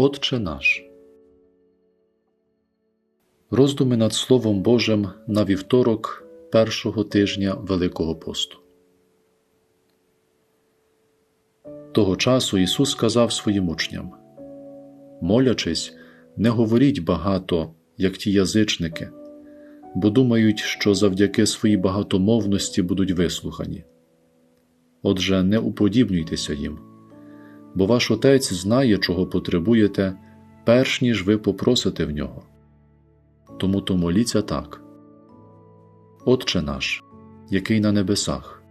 Отче наш. Роздуми над Словом Божим на вівторок першого тижня Великого посту. Того часу Ісус сказав своїм учням Молячись, не говоріть багато, як ті язичники, бо думають, що завдяки своїй багатомовності будуть вислухані. Отже, не уподібнюйтеся їм, бо ваш Отець знає, чого потребуєте, перш ніж ви попросите в нього. Тому то моліться так. Отче наш, який на небесах,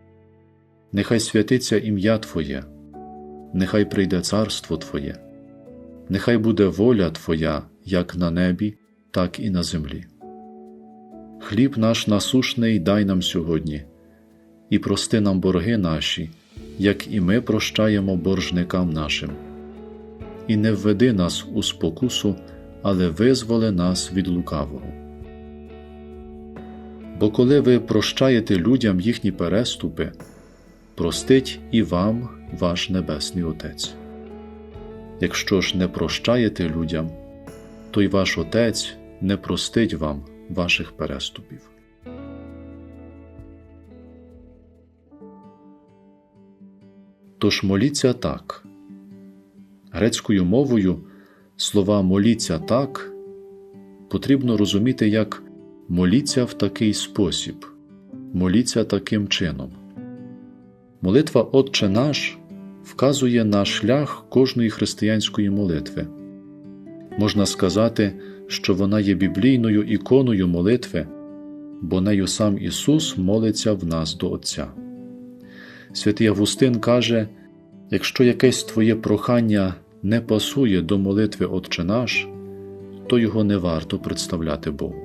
нехай святиться ім'я Твоє, нехай прийде царство Твоє, нехай буде воля Твоя як на небі, так і на землі. Хліб наш насушний дай нам сьогодні, і прости нам борги наші, як і ми прощаємо боржникам нашим. І не введи нас у спокусу, але визволи нас від лукавого. Бо коли ви прощаєте людям їхні переступи, простить і вам ваш Небесний Отець. Якщо ж не прощаєте людям, то й ваш Отець не простить вам ваших переступів. Тож моліться так. Грецькою мовою слова моліться так потрібно розуміти як моліться в такий спосіб, моліться таким чином. Молитва Отче наш вказує на шлях кожної християнської молитви. Можна сказати, що вона є біблійною іконою молитви, бо нею сам Ісус молиться в нас до Отця. Святий Августин каже: якщо якесь твоє прохання не пасує до молитви Отче наш, то його не варто представляти Богу.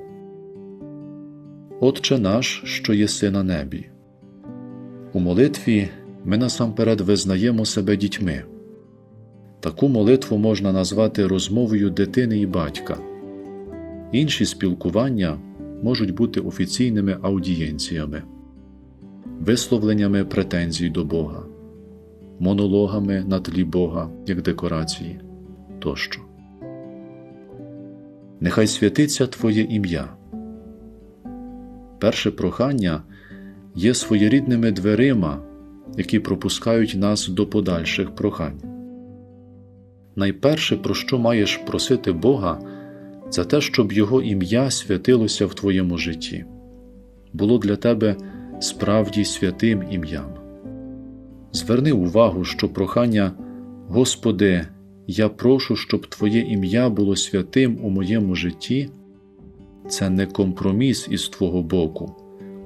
Отче наш, що єси на небі. У молитві ми насамперед визнаємо себе дітьми. Таку молитву можна назвати розмовою дитини і батька. Інші спілкування можуть бути офіційними аудієнціями, висловленнями претензій до Бога, монологами на тлі Бога як декорації тощо. Нехай святиться Твоє ім'я. Перше прохання є своєрідними дверима, які пропускають нас до подальших прохань. Найперше, про що маєш просити Бога, це те, щоб Його ім'я святилося в твоєму житті, було для тебе справді святим ім'ям. Зверни увагу, що прохання, Господи, я прошу, щоб Твоє ім'я було святим у моєму житті, це не компроміс із Твого боку.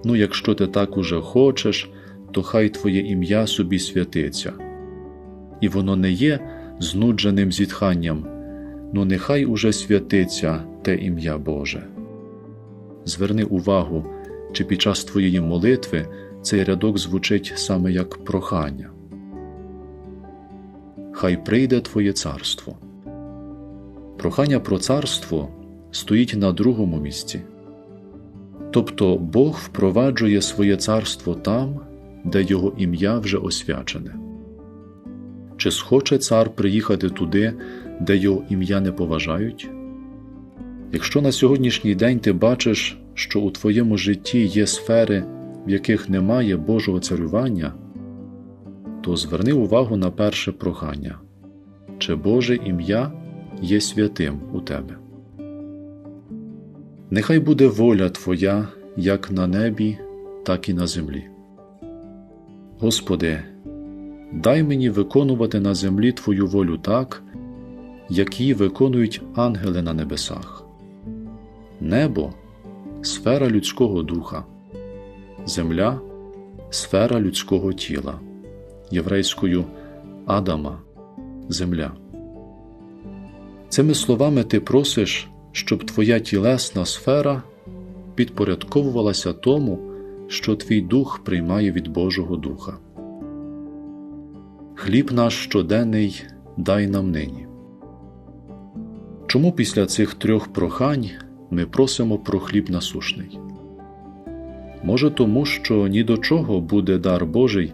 Ну, якщо ти так уже хочеш, то хай Твоє ім'я собі святиться. І воно не є знудженим зітханням, ну нехай уже святиться те ім'я Боже. Зверни увагу, чи під час твоєї молитви цей рядок звучить саме як прохання. Хай прийде Твоє царство. Прохання про царство стоїть на другому місці. Тобто Бог впроваджує своє царство там, де Його ім'я вже освячене. Чи схоче цар приїхати туди, де його ім'я не поважають? Якщо на сьогоднішній день ти бачиш, що у твоєму житті є сфери, в яких немає Божого царювання, то зверни увагу на перше прохання чи Боже ім'я є святим у тебе. Нехай буде воля Твоя як на небі, так і на землі. Господи, дай мені виконувати на землі Твою волю так, як її виконують ангели на небесах. Небо сфера людського духа, земля сфера людського тіла, єврейською Адама, земля. Цими словами ти просиш, щоб твоя тілесна сфера підпорядковувалася тому, що твій дух приймає від Божого Духа. Хліб наш щоденний дай нам нині. Чому після цих трьох прохань ми просимо про хліб насушний? Може, тому, що ні до чого буде дар Божий,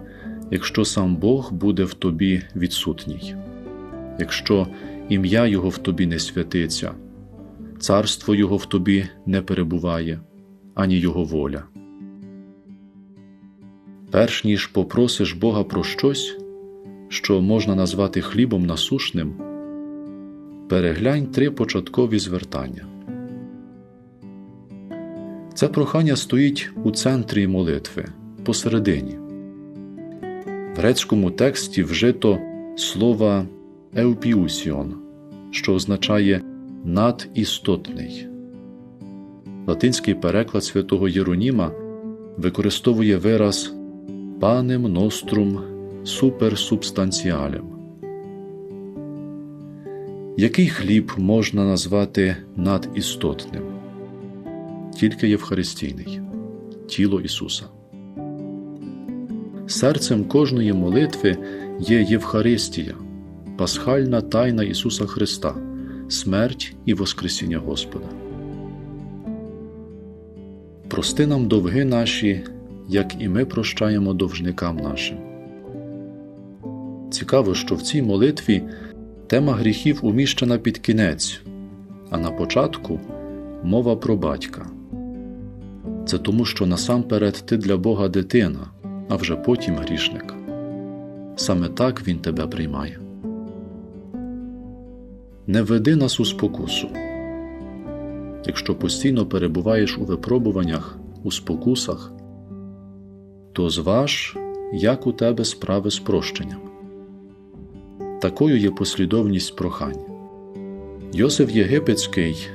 якщо сам Бог буде в тобі відсутній. якщо ім'я Його в тобі не святиться, царство Його в тобі не перебуває, ані Його воля. Перш ніж попросиш Бога про щось, що можна назвати хлібом насушним, переглянь три початкові звертання. Це прохання стоїть у центрі молитви посередині. В грецькому тексті вжито слова еупіусіон, що означає надістотний. Латинський переклад святого Єроніма використовує вираз панем нострум суперсубстанціалем. Який хліб можна назвати надістотним? Тільки Євхаристійний тіло Ісуса. Серцем кожної молитви є Євхаристія, пасхальна тайна Ісуса Христа, смерть і Воскресіння Господа. Прости нам довги наші, як і ми прощаємо довжникам нашим. Цікаво, що в цій молитві тема гріхів уміщена під кінець, а на початку мова про батька. Це тому, що насамперед ти для Бога дитина, а вже потім грішник. Саме так Він тебе приймає. Не веди нас у спокусу. Якщо постійно перебуваєш у випробуваннях, у спокусах, то зваж, як у тебе справи з прощенням. Такою є послідовність прохань. Йосиф Єгипетський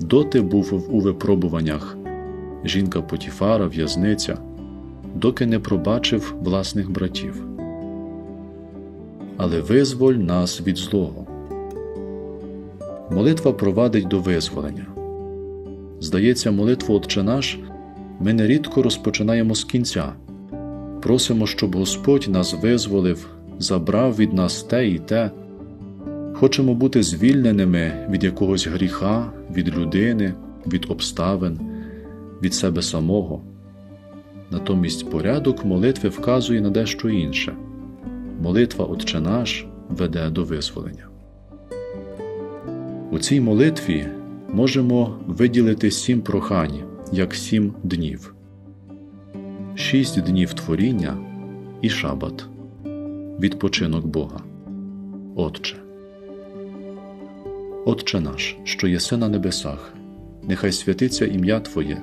доти був у випробуваннях, жінка Потіфара, в'язниця, доки не пробачив власних братів. Але визволь нас від злого. Молитва провадить до визволення. Здається, молитву Отче наш ми нерідко розпочинаємо з кінця, просимо, щоб Господь нас визволив, забрав від нас те і те. Хочемо бути звільненими від якогось гріха, від людини, від обставин, від себе самого. Натомість порядок молитви вказує на дещо інше. Молитва Отче наш веде до визволення. У цій молитві можемо виділити сім прохань, як сім днів, шість днів творіння і шабат, відпочинок Бога. Отче. Отче наш, що єси на небесах, нехай святиться ім'я Твоє,